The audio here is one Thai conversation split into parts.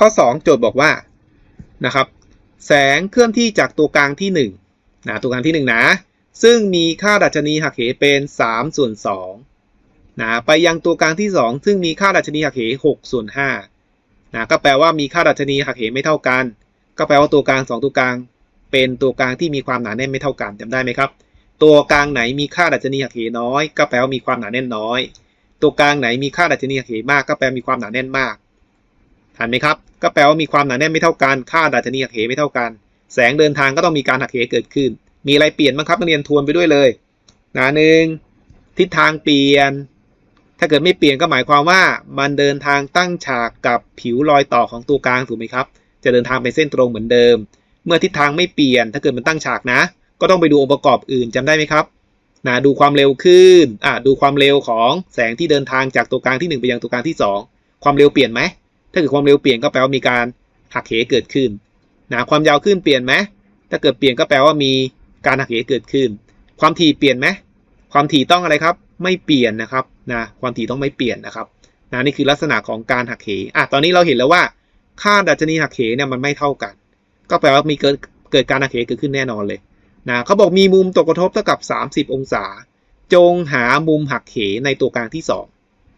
ข้อ 2 โจทย์บอกว่านะครับแสงเคลื่อนที่จากตัวกลางที่1นะตัวกลางที่1นะซึ่งมีค่าดัชนีหักเหเป็น3ส่วน2นะไปยังตัวกลางที่ 2 ซึ่งมีค่าดัชนีหักเห6ส่วน5นะก็แปลว่ามีค่าดัชนีหักเหไม่เท่ากัน ก็แปลว่าตัวกลาง 2 ตัวกลาง เป็นตัวกลางที่มีความหนาแน่นไม่เท่ากันจำได้ไหมครับ ตัวกลางไหนมีค่าดัชนีหักเหน้อย ก็แปลว่ามีความหนาแน่นน้อย ตัวกลางไหนมีค่าดัชนีหักเหมาก ก็แปลมีความหนาแน่นมากทันไหมครับ ก็แปลว่ามีความหนาแน่นไม่เท่ากัน ค่าดัชนีหักเหไม่เท่ากัน แสงเดินทางก็ต้องมีการหักเหเกิดขึ้น มีอะไรเปลี่ยนบ้างครับนักเรียนทวนไปด้วยเลยนะหนึ่งทิศทางเปลี่ยน ถ้าเกิดไม่เปลี่ยนก็หมายความว่า มันเดินทางตั้งฉากกับผิวรอยต่อของตัวกลางถูกไหมครับ จะเดินทางไปเส้นตรงเหมือนเดิม เมื่อทิศทางไม่เปลี่ยน ถ้าเกิดมันตั้งฉากนะ ก็ต้องไปดูองค์ประกอบอื่นจำได้ไหมครับนะดูความเร็วขึ้นอะดูความเร็วของแสงที่เดินทางจากตัวกลางที่ 1 ไปยังตัวกลางที่ 2 ความเร็วเปลี่ยนไหม ถ้าเกิดความเร็วเปลี่ยนก็แปลว่ามีการหักเหเกิดขึ้นนะความยาวขึ้นเปลี่ยนไหมถ้าเกิดเปลี่ยนก็แปลว่ามีการหักเหเกิดขึ้น ความถี่เปลี่ยนไหมความถี่ต้องอะไรครับ ไม่เปลี่ยนนะครับนะความถี่ต้องไม่เปลี่ยนนะครับนะนี่คือลักษณะของการหักเหอะตอนนี้เราเห็นแล้วว่าค่าดัชนีหักเหเนี่ยมันไม่เท่ากัน ก็แปลว่ามีเกิดเกิดการหักเหเกิดขึ้นแน่นอนเลยนะเขาบอกมีมุมตกกระทบเท่ากับ 30 องศา จงหามุมหักเหในตัวกลางที่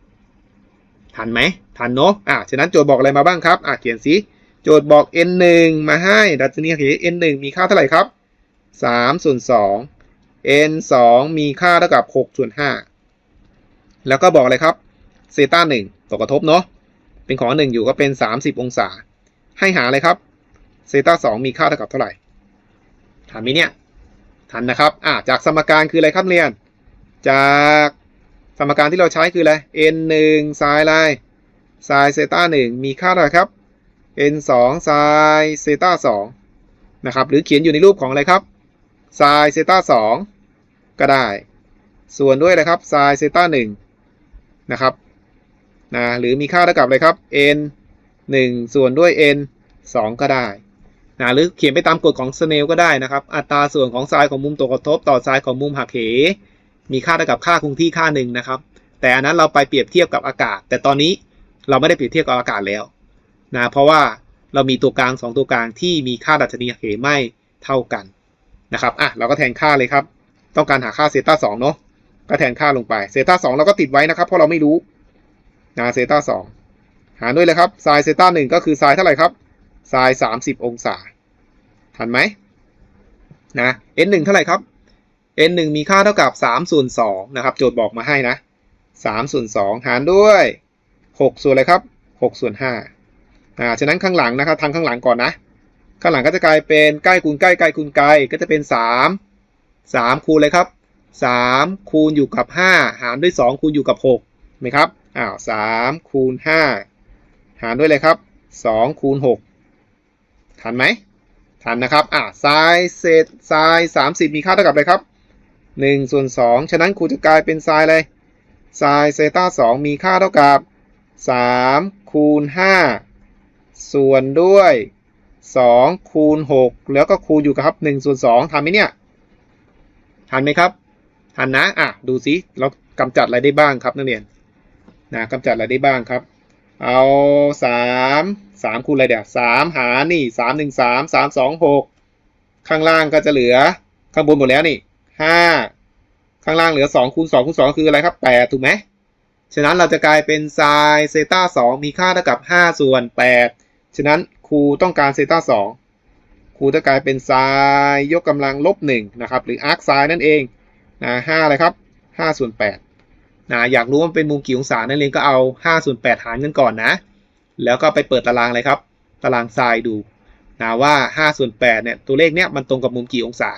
2 ทันไหม ทันเนาะอะฉะนั้นโจทย์บอกอะไรมาบ้างครับอะเขียนสิโจทย์บอก n 1มาให้ดัชนีหักเห n 1มีค่าเท่าไหร่ครับ3ส่วน2 n 2มีค่าเท่ากับ6ส่วน5แล้วก็บอกอะไรครับเซต้า1ตกกระทบเนาะเป็นของ1อยู่ก็เป็น 30 องศา ให้หาอะไรครับเซต้า2มีค่าเท่ากับเท่าไหร่ถามมิเนี่ยทันนะครับอ่าจากสมการคืออะไรครับเรียน จากสมการที่เราใช้คืออะไร n 1 sin อะไร sin เซต้า1มีค่าเท่าไหร่ครับ n 2 sin เซต้า2นะครับหรือเขียนอยู่ในรูปของอะไรครับ sin เซต้า2ก็ได้ ส่วนด้วยอะไรครับ sin เซต้า1นะครับนะหรือมีค่าเท่ากับอะไรครับ n 1 ส่วนด้วย n 2 ก็ได้นะหรือเขียนไปตามกฎของสเนลก็ได้นะครับ อัตราส่วนของไซน์ของมุมตกกระทบต่อไซน์ของมุมหักเห มีค่าเท่ากับค่าคงที่ค่าหนึ่งนะครับ แต่อันนั้นเราไปเปรียบเทียบกับอากาศ แต่ตอนนี้ เราไม่ได้เปรียบเทียบกับอากาศแล้วนะเพราะว่าเรามีตัวกลาง 2 ตัวกลางที่มีค่าดัชนีเหไม่เท่ากันนะครับอะเราก็แทนค่าเลยครับ ต้องการหาค่าเซต้าสองเนาะก็แทนค่าลงไปเซต้าสองเราก็ติดไว้นะครับ เพราะเราไม่รู้นะเซต้าสองหารด้วยเลยครับไซน์เซต้าหนึ่งก็คือไซน์เท่าไหร่ครับไซน์สามสิบองศาทันไหมนะ n 1เท่าไหร่ครับ n 1มีค่าเท่ากับ3ส่วน2นะครับ โจทย์บอกมาให้นะ3ส่วน2หารด้วย 6 ส่วนอะไรครับ 6 ส่วน5อ่า ฉะนั้นข้างหลังนะครับทางข้างหลังก่อนนะ ข้างหลังก็จะกลายเป็นใกล้คูณใกล้ใกล้คูณไกลก็จะเป็น 3 3 คูณเลยครับ 3 คูณอยู่กับ 5 หารด้วย 2 คูณอยู่กับ6ไหมครับ อ้าว3คูณ 5 หารด้วยเลยครับ 2 คูณ 6 ทันไหม ทันนะครับ อะไซน์เศษไซน์สามสิบมีค่าเท่ากับอะไรครับหนึ่งส่วนสองฉะนั้นครูจะกลายเป็นไซน์อะไรไซน์เซต้าสองมีค่าเท่ากับ สามคูณห้าส่วนด้วยสองคูณหกแล้วก็คูณอยู่กับครับหนึ่งส่วนสองทันไหมเนี่ยทันไหมครับทันนะอะดูสิเรากำจัดอะไรได้บ้างครับนักเรียนนะกำจัดอะไรได้บ้างครับ เอาสามสามคูณอะไรเดี๋ยวสามหารนี่สามหนึ่งสามสามสองหกข้างล่างก็จะเหลือข้างบนหมดแล้วนี่ห้าข้างล่างเหลือสองคูณสองคูณสองคืออะไรครับแปดถูกไหม ฉะนั้นเราจะกลายเป็นไซน์เซต้าสองมีค่าเท่ากับห้าส่วนแปดฉะนั้นครูต้องการเซต้าสองครูจะกลายเป็นไซน์ยกกำลังลบหนึ่งนะครับหรืออาร์คไซน์นั่นเองนะห้าอะไรครับห้าส่วนแปดนะอยากรู้ว่าเป็นมุมกี่องศานั่นเองก็เอาห้าส่วนแปดหารกันก่อนนะ แล้วก็ไปเปิดตารางเลยครับ ตารางทรายดูนะว่า 5 ส่วน8เนี่ยตัวเลขเนี้ยมันตรงกับมุมกี่องศา